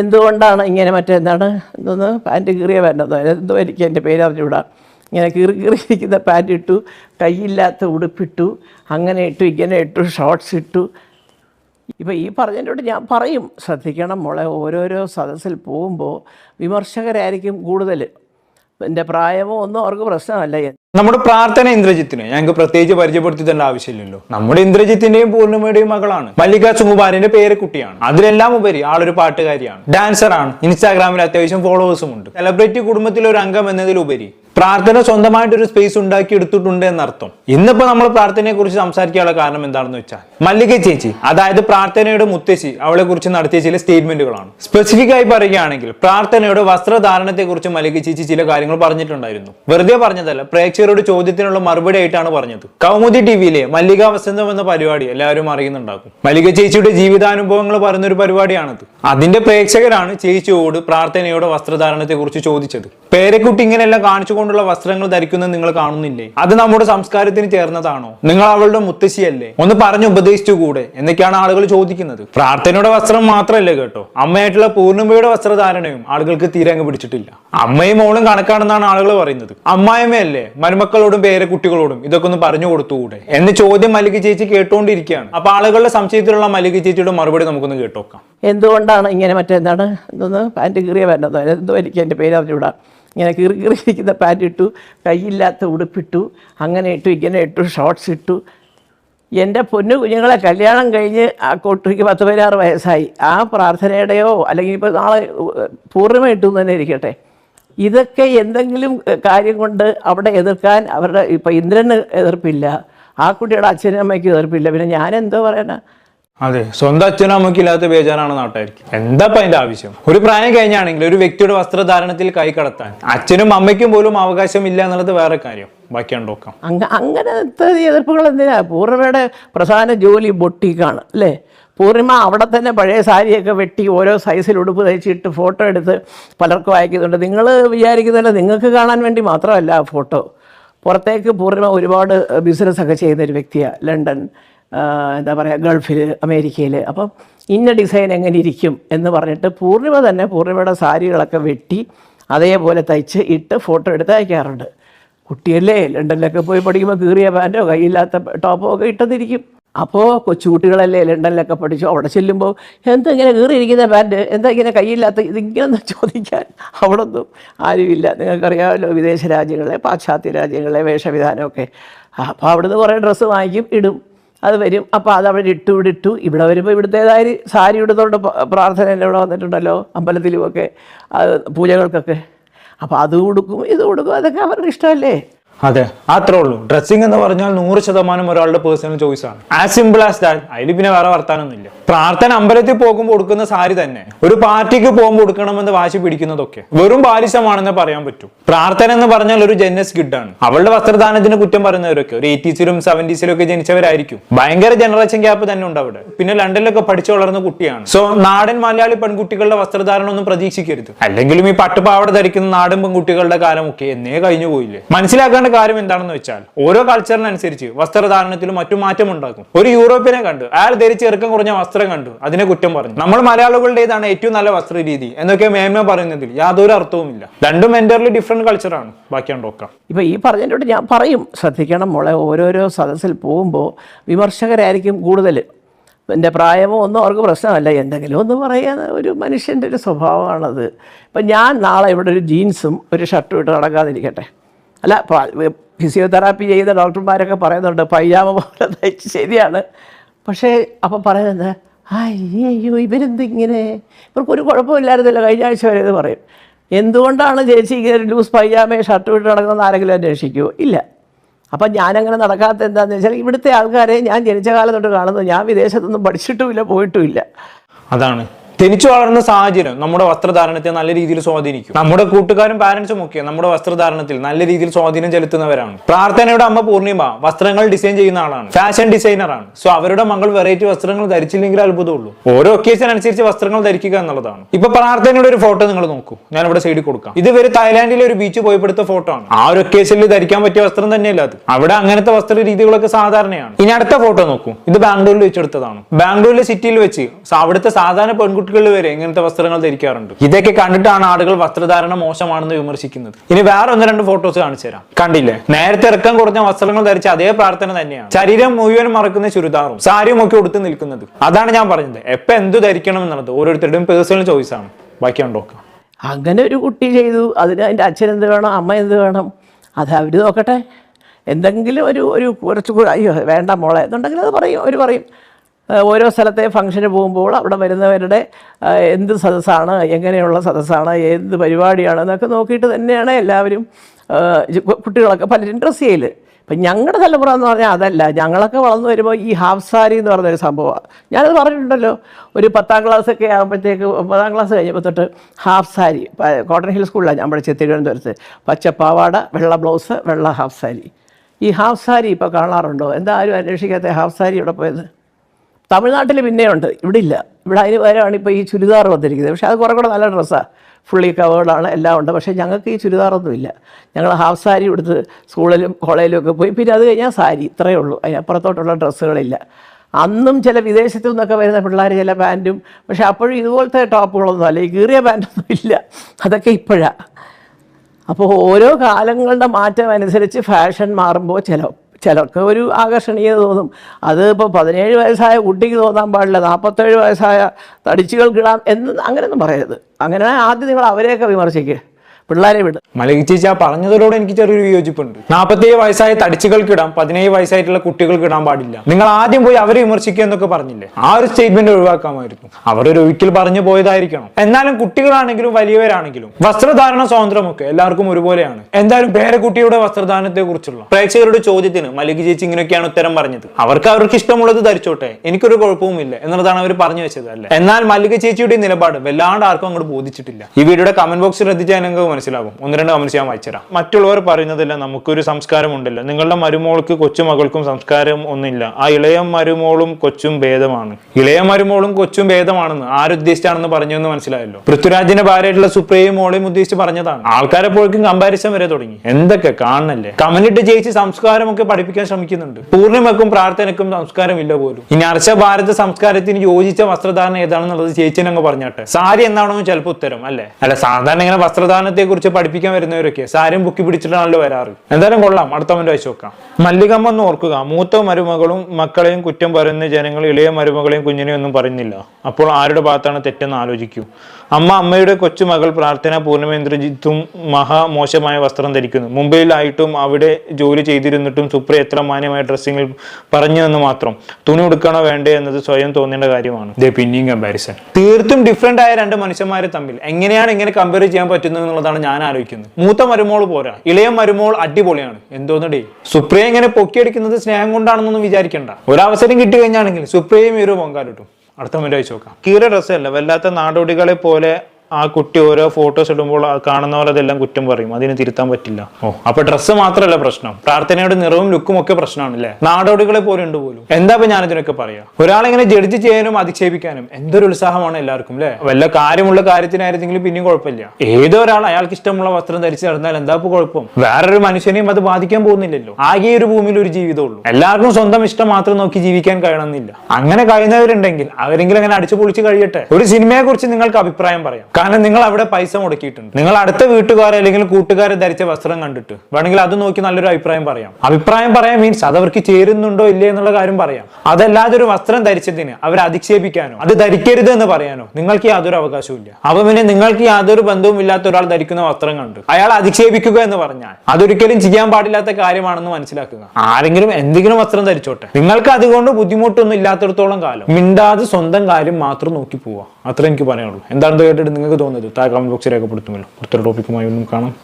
എന്തുകൊണ്ടാണ് ഇങ്ങനെ മറ്റെന്താണ് എന്തോന്ന്? പാന്റ് കീറിയ പാന്റ് എന്തോ എനിക്ക് എന്റെ പേര് അറിഞ്ഞുകൂടാ. ഇങ്ങനെ കീറി കീറിയിരിക്കുന്ന പാന്റ് ഇട്ടു കൈയില്ലാത്ത ഉടുപ്പിട്ടു അങ്ങനെ ഇട്ടു ഇങ്ങനെ ഇട്ടു ഷോർട്ട്സ് ഇട്ടു. ഇപ്പം ഈ പറഞ്ഞതിനോട് ഞാൻ പറയും ശ്രദ്ധിക്കണം മോളെ ഓരോരോ സദസ്സിൽ പോകുമ്പോൾ വിമർശകരായിരിക്കും കൂടുതൽ എന്റെ പ്രായമോ ഒന്നും അവർക്ക് പ്രശ്നമല്ല. നമ്മുടെ പ്രാർത്ഥന ഇന്ദ്രജിത്തിന്. ഞങ്ങൾക്ക് പ്രത്യേകിച്ച് പരിചയപ്പെടുത്തി തന്നെ ആവശ്യമില്ലല്ലോ. നമ്മുടെ ഇന്ദ്രജിത്തിന്റെയും പൂർണിമയുടെയും മകളാണ്. മല്ലിക സുകുമാരന്റെ പേരക്കുട്ടിയാണ് അതിലെല്ലാം ഉപരി ആളൊരു പാട്ടുകാരിയാണ്. ഡാൻസറാണ്. ഇൻസ്റ്റാഗ്രാമിൽ അത്യാവശ്യം ഫോളോവേഴ്സും ഉണ്ട് സെലിബ്രിറ്റി കുടുംബത്തിലെ ഒരു അംഗം എന്നതിലുപരി പ്രാർത്ഥന സ്വന്തമായിട്ട് ഒരു സ്പേസ് ഉണ്ടാക്കി എടുത്തിട്ടുണ്ട് എന്നർത്ഥം. ഇന്നിപ്പോ നമ്മൾ പ്രാർത്ഥനയെ കുറിച്ച് സംസാരിക്കാനുള്ള കാരണം എന്താണെന്ന് വെച്ചാൽ മല്ലിക ചേച്ചി അതായത് പ്രാർത്ഥനയുടെ മുത്തശ്ശി അവളെ കുറിച്ച് നടത്തിയ ചില സ്റ്റേറ്റ്മെന്റുകളാണ് സ്പെസിഫിക് ആയി പറയുകയാണെങ്കിൽ പ്രാർത്ഥനയുടെ വസ്ത്രധാരണത്തെ കുറിച്ച് മല്ലിക ചേച്ചി ചില കാര്യങ്ങൾ പറഞ്ഞിട്ടുണ്ടായിരുന്നു. വെറുതെ പറഞ്ഞതല്ല പ്രേക്ഷകരുടെ ചോദ്യത്തിനുള്ള മറുപടി ആയിട്ടാണ് പറഞ്ഞത്. കൗമുദി ടിവിയിലെ മല്ലിക വസന്തം എന്ന പരിപാടി എല്ലാവരും അറിയുന്നുണ്ടാകും മല്ലിക ചേച്ചിയുടെ ജീവിതാനുഭവങ്ങൾ ഒരു പരിപാടിയാണത്. അതിന്റെ പ്രേക്ഷകരാണ് ചേച്ചിയോട് പ്രാർത്ഥനയോട് വസ്ത്രധാരണത്തെ കുറിച്ച് ചോദിച്ചത്. പേരക്കുട്ടി ഇങ്ങനെയെല്ലാം കാണിച്ചുകൊണ്ടുള്ള വസ്ത്രങ്ങൾ ധരിക്കുന്നത് നിങ്ങൾ കാണുന്നില്ലേ? അത് നമ്മുടെ സംസ്കാരത്തിന് ചേർന്നതാണോ? നിങ്ങൾ അവളുടെ മുത്തശ്ശിയല്ലേ? ഒന്ന് പറഞ്ഞു ഉപദേശിച്ചുകൂടെ? എന്നൊക്കെയാണ് ആളുകൾ ചോദിക്കുന്നത്. പ്രാർത്ഥനയുടെ വസ്ത്രം മാത്രമല്ലേ കേട്ടോ. അമ്മയായിട്ടുള്ള പൂർണിമയുടെ വസ്ത്രധാരണയും ആളുകൾക്ക് തീരെ അങ്ങ് പിടിച്ചിട്ടില്ല. അമ്മയും മോളും കണക്കാണെന്നാണ് ആളുകൾ പറയുന്നത്. അമ്മായിമ്മയല്ലേ മരുമക്കളോടും പേരക്കുട്ടികളോടും ഇതൊക്കെ ഒന്ന് പറഞ്ഞു കൊടുത്തുകൂടെ? എന്ന് ചോദ്യം മല്ലിക ചേച്ചി കേട്ടുകൊണ്ടിരിക്കുകയാണ് അപ്പൊ ആളുകളുടെ സംശയത്തിലുള്ള മല്ലിക ചേച്ചിയുടെ മറുപടി നമുക്കൊന്ന് കേട്ടോക്കാം. എന്തുകൊണ്ടാണ് ഇങ്ങനെ മറ്റെന്താണ് എന്തോന്ന്? പാന്റ് കീറിയ വരണത്. എന്തോ എനിക്ക് എന്റെ പേര് അറിഞ്ഞൂടാ ഇങ്ങനെ കീറി കീറിയിരിക്കുന്ന പാന്റ് ഇട്ടു കൈയില്ലാത്ത ഉടുപ്പിട്ടു അങ്ങനെ ഇട്ടു ഇങ്ങനെ ഇട്ടു ഷോർട്സ് ഇട്ടു. എന്റെ പൊന്നു കുഞ്ഞുങ്ങളെ കല്യാണം കഴിഞ്ഞ് ആ കൊട്ടിക്ക് പത്ത് പതിനാറ് വയസ്സായി. ആ പ്രാർത്ഥനയുടെയോ അല്ലെങ്കിൽ ഇപ്പോൾ നാളെ പൂർണമായിട്ടും തന്നെ ഇരിക്കട്ടെ. ഇതൊക്കെ എന്തെങ്കിലും കാര്യം കൊണ്ട് അവിടെ എതിർക്കാൻ അവരുടെ ഇപ്പം ഇന്ദ്രന് എതിർപ്പില്ല. ആ കുട്ടിയുടെ അച്ഛനും അമ്മയ്ക്ക് എതിർപ്പില്ല. പിന്നെ ഞാൻ എന്തോ പറയണേ? അതെ സ്വന്തം അച്ഛനും അമ്മയ്ക്ക് ഇല്ലാത്ത ബേജാറാണ് നാട്ടായിരിക്കും എന്താ അതിന്റെ ആവശ്യം? ഒരു പ്രായം കഴിഞ്ഞാണെങ്കിൽ ഒരു വ്യക്തിയുടെ വസ്ത്രധാരണത്തിൽ കൈ കടത്താൻ. അച്ഛനും അമ്മയ്ക്കും പോലും അവകാശം ഇല്ല എന്നുള്ളത് വേറെ കാര്യം. ബാക്കിയാണ് നോക്കാം അങ്ങ അങ്ങനത്തെ എതിർപ്പുകൾ എന്തിനാ? പൂർണിമയുടെ പ്രധാന ജോലി ബൊട്ടിക്കാണ് അല്ലേ? പൂർണിമ അവിടെ തന്നെ പഴയ സാരിയൊക്കെ വെട്ടി ഓരോ സൈസിൽ ഉടുപ്പ് തയ്ച്ചിട്ട് ഫോട്ടോ എടുത്ത് പലർക്കും അയക്കുന്നുണ്ട്. നിങ്ങൾ വിചാരിക്കുന്നില്ല നിങ്ങൾക്ക് കാണാൻ വേണ്ടി മാത്രമല്ല ആ ഫോട്ടോ പുറത്തേക്ക് പൂർണിമ ഒരുപാട് ബിസിനസ്സൊക്കെ ചെയ്യുന്ന ഒരു വ്യക്തിയാണ് ലണ്ടൻ എന്താ പറയുക ഗൾഫിൽ അമേരിക്കയിൽ അപ്പം ഇന്ന ഡിസൈൻ എങ്ങനെ ഇരിക്കും എന്ന് പറഞ്ഞിട്ട് പൂർണിമ തന്നെ പൂർണിമയുടെ സാരികളൊക്കെ വെട്ടി അതേപോലെ തയ്ച്ച് ഇട്ട് ഫോട്ടോ എടുത്ത് അയക്കാറുണ്ട്. കുട്ടിയല്ലേ ലണ്ടനിലൊക്കെ പോയി പഠിക്കുമ്പോൾ കീറിയ പാന്റോ കയ്യില്ലാത്ത ടോപ്പോ ഒക്കെ ഇട്ടതിരിക്കും. അപ്പോൾ കൊച്ചുകുട്ടികളല്ലേ ലണ്ടനിലൊക്കെ പഠിച്ചു. അവിടെ ചെല്ലുമ്പോൾ എന്താ ഇങ്ങനെ കീറിയിരിക്കുന്ന പാന്റ് എന്താ ഇങ്ങനെ കയ്യില്ലാത്ത ഇതിങ്ങനെ ചോദിക്കാൻ? അവിടെ ഒന്നും ആരുമില്ല. നിങ്ങൾക്കറിയാമല്ലോ വിദേശ രാജ്യങ്ങളെ പാശ്ചാത്യ രാജ്യങ്ങളെ വേഷവിധാനമൊക്കെ. അപ്പോൾ അവിടുന്ന് കുറേ ഡ്രസ്സ് വാങ്ങിക്കും ഇടും. അത് വരും. അപ്പോൾ അത് അവിടെ ഇട്ടു ഇവിടെ ഇട്ടു ഇവിടെ വരുമ്പോൾ ഇവിടുത്തേതായ സാരി ഇടുന്നതുകൊണ്ട് പ്രാർത്ഥന ഇവിടെ വന്നിട്ടുണ്ടല്ലോ അമ്പലത്തിലുമൊക്കെ. പൂജകൾക്കൊക്കെ. അപ്പോൾ അത് കൊടുക്കും ഇത് കൊടുക്കും അതൊക്കെ അവരുടെ ഇഷ്ടമല്ലേ? അതെ. അത്രേ ഉള്ളൂ. ഡ്രസ്സിംഗ് എന്ന് പറഞ്ഞാൽ നൂറ് ശതമാനം ഒരാളുടെ പേഴ്സണൽ ചോയ്സ് ആണ്. ആസ് സിമ്പിൾ ആസ് ദാറ്റ് അതിൽ പിന്നെ വേറെ വർത്താനൊന്നുമില്ല. പ്രാർത്ഥന അമ്പലത്തിൽ പോകുമ്പോൾ കൊടുക്കുന്ന സാരി തന്നെ. ഒരു പാർട്ടിക്ക് പോകുമ്പോൾ കൊടുക്കണമെന്ന് വാശി പിടിക്കുന്നതൊക്കെ വെറും ബാലിശമാണെന്ന് പറയാൻ പറ്റും. പ്രാർത്ഥന എന്ന് പറഞ്ഞാൽ ഒരു ജെന്നസ് ഗിഡാണ് അവളുടെ വസ്ത്രദാനത്തിന് കുറ്റം പറയുന്നവരൊക്കെ ഒരു എയ്റ്റീസിലും സെവന്റീസിലും ഒക്കെ ജനിച്ചവരായിരിക്കും. ഭയങ്കര ജനറേഷൻ ഗ്യാപ്പ് തന്നെ ഉണ്ട് അവിടെ. പിന്നെ ലണ്ടനിലൊക്കെ പഠിച്ചു വളർന്ന കുട്ടിയാണ്. സോ നാടൻ മലയാളി പെൺകുട്ടികളുടെ വസ്ത്രധാരണം ഒന്നും പ്രതീക്ഷിക്കരുത്. അല്ലെങ്കിലും ഈ പട്ടുപാവട ധരിക്കുന്ന നാടൻ പെൺകുട്ടികളുടെ കാലമൊക്കെ എന്നേ കഴിഞ്ഞു പോയില്ലേ? മനസ്സിലാക്കേണ്ട കാര്യം എന്താണെന്ന് വെച്ചാൽ ഓരോ കൾച്ചറിനനുസരിച്ച് വസ്ത്രധാരണത്തിലും മറ്റു മാറ്റം ഉണ്ടാക്കും ഒരു യൂറോപ്യനെ കണ്ടു അയാൾ ധരിച്ച് ഇറക്കം കുറഞ്ഞ വസ്ത്രം കണ്ടു. അതിനെ കുറ്റം പറഞ്ഞു. നമ്മൾ മലയാളികളുടേതാണ് ഏറ്റവും നല്ല വസ്ത്ര രീതി എന്നൊക്കെ മേന്മ പറയുന്നതിൽ യാതൊരു അർത്ഥവുമില്ല. രണ്ടും എന്റർലി ഡിഫറെന്റ് കൾച്ചറാണ് ബാക്കിയാണ് നോക്കാം. ഇപ്പൊ ഈ പറഞ്ഞതിനോട് ഞാൻ പറയും. ശ്രദ്ധിക്കണം മോളെ ഓരോരോ സദസ്സിൽ പോകുമ്പോൾ വിമർശകരായിരിക്കും കൂടുതൽ. എന്റെ പ്രായമോ ഒന്നും അവർക്ക് പ്രശ്നമല്ല. എന്തെങ്കിലും ഒന്ന് പറയാൻ ഒരു മനുഷ്യന്റെ ഒരു സ്വഭാവമാണത്. ഇപ്പം ഞാൻ നാളെ ഇവിടെ ഒരു ജീൻസും ഒരു ഷർട്ടും ഇട്ട് നടക്കാതിരിക്കട്ടെ. അല്ല ഫിസിയോതെറാപ്പി ചെയ്ത ഡോക്ടർമാരൊക്കെ പറയുന്നുണ്ട് പയ്യാമ പോലെ തയ്ച്ച് ശരിയാണ്. പക്ഷേ അപ്പം പറയുന്നത് അയ്യോ ഇവരെന്തിങ്ങനെ? ഇവർക്കൊരു കുഴപ്പമില്ലായിരുന്നല്ലോ കഴിഞ്ഞ ആഴ്ച വരെ ഇത് പറയും. എന്തുകൊണ്ടാണ് ചേച്ചി ഇങ്ങനെ ലൂസ് പൈജാമയെ ഷർട്ട് വിട്ട് നടക്കുന്നത് ആരെങ്കിലും അന്വേഷിക്കുമോ ഇല്ല. അപ്പം ഞാനങ്ങനെ നടക്കാത്ത എന്താണെന്ന് വെച്ചാൽ ഇവിടുത്തെ ആൾക്കാരെ ഞാൻ ജനിച്ച കാലം തൊട്ട് കാണുന്നത് ഞാൻ വിദേശത്തൊന്നും പഠിച്ചിട്ടുമില്ല പോയിട്ടുമില്ല. അതാണ്. ജനിച്ചു വളർന്ന സാഹചര്യം നമ്മുടെ വസ്ത്രധാരണത്തെ നല്ല രീതിയിൽ സ്വാധീനിക്കും. നമ്മുടെ കൂട്ടുകാരും പാരന്റ്സും ഒക്കെ നമ്മുടെ വസ്ത്രധാരണത്തിൽ നല്ല രീതിയിൽ സ്വാധീനം ചെലുത്തുന്നവരാണ്. പ്രാർത്ഥനയുടെ അമ്മ പൂർണിമ വസ്ത്രങ്ങൾ ഡിസൈൻ ചെയ്യുന്ന ആളാണ്. ഫാഷൻ ഡിസൈനറാണ് സോ അവരുടെ മകൾ വെറൈറ്റി വസ്ത്രങ്ങൾ ധരിച്ചില്ലെങ്കിൽ അത്ഭുതമുള്ളൂ. ഓരോ ഒക്കേഷൻ അനുസരിച്ച് വസ്ത്രങ്ങൾ ധരിക്കുക എന്നുള്ളതാണ്. ഇപ്പൊ പ്രാർത്ഥനയുടെ ഒരു ഫോട്ടോ നിങ്ങൾ നോക്കൂ. ഞാൻ ഇവിടെ സൈഡിൽ കൊടുക്കാം. ഇത് ഇവർ തായ്ലാന്റിലെ ഒരു ബീച്ച് പോയി എടുത്ത ഫോട്ടോ ആണ്. ആ ഒരു ഒക്കേഷനിൽ ധരിക്കാൻ പറ്റിയ വസ്ത്രം തന്നെയല്ല അത്. അവിടെ അങ്ങനത്തെ വസ്ത്ര രീതികളൊക്കെ സാധാരണയാണ്. ഇനി അടുത്ത ഫോട്ടോ നോക്കൂ. ഇത് ബാംഗ്ലൂരിൽ വെച്ചെടുത്തതാണ്. ബാംഗ്ലൂരിലെ സിറ്റിയിൽ വെച്ച് അവിടുത്തെ സാധാരണ പെൺകുട്ടി കുട്ടികൾ വരെ ഇങ്ങനത്തെ വസ്ത്രങ്ങൾ ധരിക്കാറുണ്ട്. ഇതൊക്കെ കണ്ടിട്ടാണ് ആളുകൾ വസ്ത്രധാരണം മോശമാണെന്ന് വിമർശിക്കുന്നത്. ഇനി വേറെ ഒന്ന് രണ്ട് ഫോട്ടോസ് കാണിച്ചു തരാം. കണ്ടില്ലേ? നേരത്തെ ഇറക്കം കുറഞ്ഞ വസ്ത്രങ്ങൾ ധരിച്ച അതേ പ്രാർത്ഥന തന്നെയാണ്. ശരീരം മുഴുവൻ മറക്കുന്ന ചുരിദാറും സാരിയും ഒക്കെ ഉടുത്ത് നിൽക്കുന്നത്. അതാണ് ഞാൻ പറഞ്ഞത്. എപ്പ എന്ത് ധരിക്കണം എന്നുള്ളത് ഓരോരുത്തരുടെയും പേഴ്സണൽ ചോയ്സ് ആണ്. ബാക്കി ഉണ്ടോക്കാം അങ്ങനെ ഒരു കുട്ടി ചെയ്തു. അതിന് അതിന്റെ അച്ഛൻ എന്ത് വേണം അമ്മ എന്ത് വേണം? അത് അവർ നോക്കട്ടെ. എന്തെങ്കിലും ഒരു ഒരു കുറച്ച് കൂടെ അയ്യോ വേണ്ട മോളെ എന്നുണ്ടെങ്കിൽ അത് പറയും. അവർ പറയും ഓരോ സ്ഥലത്തെ ഫംഗ്ഷന് പോകുമ്പോൾ അവിടെ വരുന്നവരുടെ എന്ത് സദസ്സാണ് എങ്ങനെയുള്ള സദസ്സാണ് എന്ത് പരിപാടിയാണ് എന്നൊക്കെ നോക്കിയിട്ട് തന്നെയാണ് എല്ലാവരും കുട്ടികളൊക്കെ പലരും ഡ്രസ്സ് ചെയ്യൽ ഇപ്പം ഞങ്ങളുടെ തലമുറ എന്ന് പറഞ്ഞാൽ അതല്ല. ഞങ്ങളൊക്കെ വളർന്നു വരുമ്പോൾ ഈ ഹാഫ് സാരി എന്ന് പറഞ്ഞൊരു സംഭവമാണ്. ഞാനത് പറഞ്ഞിട്ടുണ്ടല്ലോ. ഒരു പത്താം ക്ലാസ്സൊക്കെ ആകുമ്പോഴത്തേക്ക് ഒമ്പതാം ക്ലാസ് കഴിഞ്ഞപ്പോൾ തൊട്ട് ഹാഫ് സാരി കോട്ടൺ ഹിൽ സ്കൂളിലാണ് ഞാൻ പഠിച്ചത് തിരുവനന്തപുരത്ത് പച്ചപ്പാവാട വെള്ള ബ്ലൗസ് വെള്ള ഹാഫ് സാരി ഈ ഹാഫ് സാരി ഇപ്പോൾ കാണാറുണ്ടോ? എന്താ ആരും അന്വേഷിക്കാത്ത ഹാഫ് സാരി ഇവിടെ പോയത്? തമിഴ്നാട്ടിൽ പിന്നെയുണ്ട്. ഇവിടെ ഇല്ല ഇവിടെ അതിന് പകരമാണ് ഇപ്പോൾ ഈ ചുരിദാർ വന്നിരിക്കുന്നത്. പക്ഷേ അത് കുറേ കൂടെ നല്ല ഡ്രസ്സാണ് ഫുള്ളി കവേർഡാണ് എല്ലാം ഉണ്ട്. പക്ഷേ ഞങ്ങൾക്ക് ഈ ചുരിദാറൊന്നും ഇല്ല. ഞങ്ങൾ ഹാഫ് സാരി എടുത്ത് സ്കൂളിലും കോളേജിലും ഒക്കെ പോയി. പിന്നെ അത് കഴിഞ്ഞാൽ സാരി. ഇത്രയേ ഉള്ളൂ. അതിനപ്പുറത്തോട്ടുള്ള ഡ്രസ്സുകളില്ല. അന്നും ചില വിദേശത്തു നിന്നൊക്കെ വരുന്ന പിള്ളേർ ചില പാന്റും പക്ഷേ അപ്പോഴും ഇതുപോലത്തെ ടോപ്പുകളൊന്നും അല്ല. ഈ കീറിയ പാന്റൊന്നും ഇല്ല. അതൊക്കെ ഇപ്പോഴാണ് അപ്പോൾ ഓരോ കാലങ്ങളുടെ മാറ്റം അനുസരിച്ച് ഫാഷൻ മാറുമ്പോൾ ചില ചിലർക്ക് ഒരു ആകർഷണീയത തോന്നും. അത് ഇപ്പോൾ പതിനേഴ് വയസ്സായ കുട്ടിക്ക് തോന്നാൻ പാടില്ല നാൽപ്പത്തേഴ് വയസ്സായ തടിച്ചുകൾക്കിടാം എന്ന് അങ്ങനെയൊന്നും പറയരുത്. അങ്ങനെ ആദ്യം നിങ്ങൾ അവരെയൊക്കെ വിമർശിക്കുക പിള്ളേരെ വിട്. മലകി ചേച്ചി ആ പറഞ്ഞതോടെ എനിക്ക് ചെറിയൊരു വിയോജിപ്പുണ്ട്. നാൽപ്പത്തേഴ് വയസ്സായ തടിച്ചുകൾക്ക് ഇടാം പതിനേഴ് വയസ്സായിട്ടുള്ള കുട്ടികൾക്ക് ഇടാൻ പാടില്ല. നിങ്ങൾ ആദ്യം പോയി അവരെ വിമർശിക്കുക എന്നൊക്കെ പറഞ്ഞില്ലേ? ആ ഒരു സ്റ്റേറ്റ്മെന്റ് ഒഴിവാക്കാമായിരുന്നു. അവരൊരു ഒരിക്കൽ പറഞ്ഞു പോയതായിരിക്കണം. എന്നാലും കുട്ടികളാണെങ്കിലും വലിയവരാണെങ്കിലും വസ്ത്രധാരണ സ്വാതന്ത്ര്യമൊക്കെ എല്ലാവർക്കും ഒരുപോലെയാണ്. എന്തായാലും പേരക്കുട്ടിയുടെ വസ്ത്രധാരണത്തെ കുറിച്ചുള്ള പ്രേക്ഷകരുടെ ചോദ്യത്തിന് മലകി ചേച്ചി ഇങ്ങനെയൊക്കെയാണ് ഉത്തരം പറഞ്ഞത്. അവർക്ക് അവർക്ക് ഇഷ്ടമുള്ളത് ധരിച്ചോട്ടെ എനിക്കൊരു കുഴപ്പവുമില്ല എന്നുള്ളതാണ് അവർ പറഞ്ഞു വെച്ചത് അല്ലേ? എന്നാൽ മല്ലിക ചേച്ചിയുടെ നിലപാട് വല്ലാണ്ട് ആർക്കും അങ്ങോട്ട് ബോധിച്ചിട്ടില്ല. ഈ വീഡിയോയുടെ കമന്റ് ബോക്സ് ശ്രദ്ധിച്ചാൽ മനസ്സിലാകും. ഒന്ന് രണ്ട് കമന്റ്സ് ഞാൻ വായിച്ചുതരാം. മറ്റുള്ളവർ പറയുന്നതല്ല നമുക്കൊരു സംസ്കാരം ഉണ്ടല്ലോ നിങ്ങളുടെ മരുമോൾക്ക് കൊച്ചുമകൾക്കും സംസ്കാരം ഒന്നുമില്ല ആ ഇളയ മരുമോളും കൊച്ചും ഭേദമാണ്. ഇളയ മരുമോളും കൊച്ചും ഭേദമാണെന്ന് ആരുദ്ദേശിച്ചാണെന്ന് പറഞ്ഞു എന്ന് മനസ്സിലായല്ലോ. പൃഥ്വിരാജിന്റെ ഭാര്യയായിട്ടുള്ള സുപ്രീം മോളെയും ഉദ്ദേശിച്ച് പറഞ്ഞതാണ്. ആൾക്കാരെ ആൾക്കാരെപ്പോഴേക്കും കമ്പാരിസൺ വരെ തുടങ്ങി. എന്തൊക്കെ കാണണല്ലേ? കമന്റിട്ട് ജയിച്ച് സംസ്കാരമൊക്കെ പഠിപ്പിക്കാൻ ശ്രമിക്കുന്നുണ്ട്. പൂർണിമക്കും പ്രാർത്ഥനയ്ക്കും സംസ്കാരമില്ല പോലും. ഇനി അർച്ച ഭാരത സംസ്കാരത്തിന് യോജിച്ച വസ്ത്രധാരണം ഏതാണെന്നുള്ളത് ചേച്ചിനെ അങ്ങ് പറഞ്ഞാട്ടെ. സാരി എന്താണോ ചിലപ്പോൾ ഉത്തരം അല്ലേ? അല്ല സാധാരണ ഇങ്ങനെ വസ്ത്രധാരണത്തെ കുറിച്ച് പഠിപ്പിക്കാൻ വരുന്നവരൊക്കെ സാരും ബുക്കി പിടിച്ചിട്ടാണല്ലോ വരാറ്. എന്തായാലും കൊള്ളാം. അടുത്ത കമന്റ് വായിച്ചു നോക്കാം. മല്ലികമ്മ എന്ന് ഓർക്കുക. മൂത്ത മരുമകളും മക്കളെയും കുറ്റം പറയുന്ന ജനങ്ങൾ ഇളയ മരുമകളെയും കുഞ്ഞിനെയും ഒന്നും പറയുന്നില്ല അപ്പോൾ ആരുടെ ഭാഗത്താണ് തെറ്റെന്ന് ആലോചിക്കൂ. അമ്മ അമ്മയുടെ കൊച്ചുമകൾ പ്രാർത്ഥന പൂർണമേന്ദ്രജിത്തും മഹാ മോശമായ വസ്ത്രം ധരിക്കുന്നു. മുംബൈയിലായിട്ടും അവിടെ ജോലി ചെയ്തിരുന്നിട്ടും സുപ്ര എത്ര മാന്യമായ ഡ്രസ്സിങ്ങിൽ പറഞ്ഞു എന്ന് മാത്രം. തുണി ഉടുക്കണോ വേണ്ടേ എന്നത് സ്വയം തോന്നേണ്ട കാര്യമാണ്. പിന്നെയും കമ്പാരിസൺ തീർത്തും ഡിഫറെന്റ് ആയ രണ്ട് മനുഷ്യന്മാരെ തമ്മിൽ. എങ്ങനെയാണ് ഇങ്ങനെ കമ്പയർ ചെയ്യാൻ പറ്റുന്നത് എന്നുള്ളതാണ് ഞാൻ ആലോചിക്കുന്നത്. മൂത്ത മരുമോൾ പോരാ. ഇളയ മരുമോൾ അടിപൊളിയാണ്. എന്തോന്നടി സുപ്രിയ ഇങ്ങനെ പൊക്കിയടിക്കുന്നത് സ്നേഹം കൊണ്ടാണെന്നൊന്നും വിചാരിക്കണ്ട. ഒരവസരം കിട്ടി കഴിഞ്ഞാണെങ്കിൽ സുപ്രിയയും ഒരു പൊങ്കാലിട്ടും അടുത്ത മിനിറ്റ് അയച്ചു നോക്കാം കീറ ഡ്രസ്സല്ല വല്ലാത്ത നാടോടികളെ പോലെ ആ കുട്ടി ഓരോ ഫോട്ടോസ് ഇടുമ്പോൾ കാണുന്ന പോലെ അതെല്ലാം കുറ്റം പറയും. അതിന് തിരുത്താൻ പറ്റില്ല. ഓ അപ്പൊ ഡ്രസ്സ് മാത്രമല്ല പ്രശ്നം. പ്രാർത്ഥനയുടെ നിറവും ലുക്കും ഒക്കെ പ്രശ്നമാണ് അല്ലേ നാടോടികളെ പോലെ ഉണ്ട് പോലും. എന്താ ഇപ്പൊ ഞാനിതിനൊക്കെ പറയാ? ഒരാളിങ്ങനെ ജഡ്ജ് ചെയ്യാനും അധിക്ഷേപിക്കാനും എന്തൊരു ഉത്സാഹമാണ് എല്ലാവർക്കും അല്ലേ വല്ല കാര്യമുള്ള കാര്യത്തിനായിരുന്നെങ്കിലും പിന്നെയും കുഴപ്പമില്ല. ഏതോ ഒരാൾ അയാൾക്ക് ഇഷ്ടമുള്ള വസ്ത്രം ധരിച്ച് നടന്നാൽ എന്താ ഇപ്പൊ കുഴപ്പം? വേറൊരു മനുഷ്യനെയും അത് ബാധിക്കാൻ പോകുന്നില്ലല്ലോ. ആകെ ഒരു ഭൂമിയിൽ ഒരു ജീവിതമുള്ളൂ എല്ലാവർക്കും സ്വന്തം ഇഷ്ടം മാത്രം നോക്കി ജീവിക്കാൻ കഴിയണമെന്നില്ല. അങ്ങനെ കഴിയുന്നവരുണ്ടെങ്കിൽ അവരെങ്കിലും അങ്ങനെ അടിച്ചു പൊളിച്ച് കഴിയട്ടെ. ഒരു സിനിമയെ കുറിച്ച് നിങ്ങൾക്ക് അഭിപ്രായം പറയാം. കാരണം നിങ്ങൾ അവിടെ പൈസ മുടക്കിയിട്ടുണ്ട്. നിങ്ങൾ അടുത്ത വീട്ടുകാരെ അല്ലെങ്കിൽ കൂട്ടുകാരെ ധരിച്ച വസ്ത്രം കണ്ടിട്ട് വേണമെങ്കിൽ അത് നോക്കി നല്ലൊരു അഭിപ്രായം പറയാം. അഭിപ്രായം പറയാൻ മീൻസ് അത് അവർക്ക് ചേരുന്നുണ്ടോ ഇല്ലേ എന്നുള്ള കാര്യം പറയാം. അതല്ലാതെ ഒരു വസ്ത്രം ധരിച്ചതിന് അവരെ അധിക്ഷേപിക്കാനോ അത് ധരിക്കരുത് എന്ന് പറയാനോ നിങ്ങൾക്ക് യാതൊരു അവകാശവും ഇല്ല. അപ്പൊ പിന്നെ നിങ്ങൾക്ക് യാതൊരു ബന്ധവും ഇല്ലാത്ത ഒരാൾ ധരിക്കുന്ന വസ്ത്രം കണ്ട് അയാൾ അധിക്ഷേപിക്കുക എന്ന് പറഞ്ഞാൽ അതൊരിക്കലും ചെയ്യാൻ പാടില്ലാത്ത കാര്യമാണെന്ന് മനസ്സിലാക്കുക. ആരെങ്കിലും എന്തെങ്കിലും വസ്ത്രം ധരിച്ചോട്ടെ. നിങ്ങൾക്ക് അതുകൊണ്ട് ബുദ്ധിമുട്ടൊന്നും ഇല്ലാത്തടത്തോളം കാലം മിണ്ടാതെ സ്വന്തം കാര്യം മാത്രം നോക്കി പോവുക. അത്ര എനിക്ക് പറയാനുള്ളൂ. എന്താണെന്ന് കേട്ടിട്ട് നിങ്ങൾക്ക് തോന്നുന്നത് താഴെ കമന്റ് ബോക്സിൽ രേഖപ്പെടുത്തുമല്ലോ. അടുത്തൊരു ടോപ്പിക്കുമായി ഒന്നും കാണാം.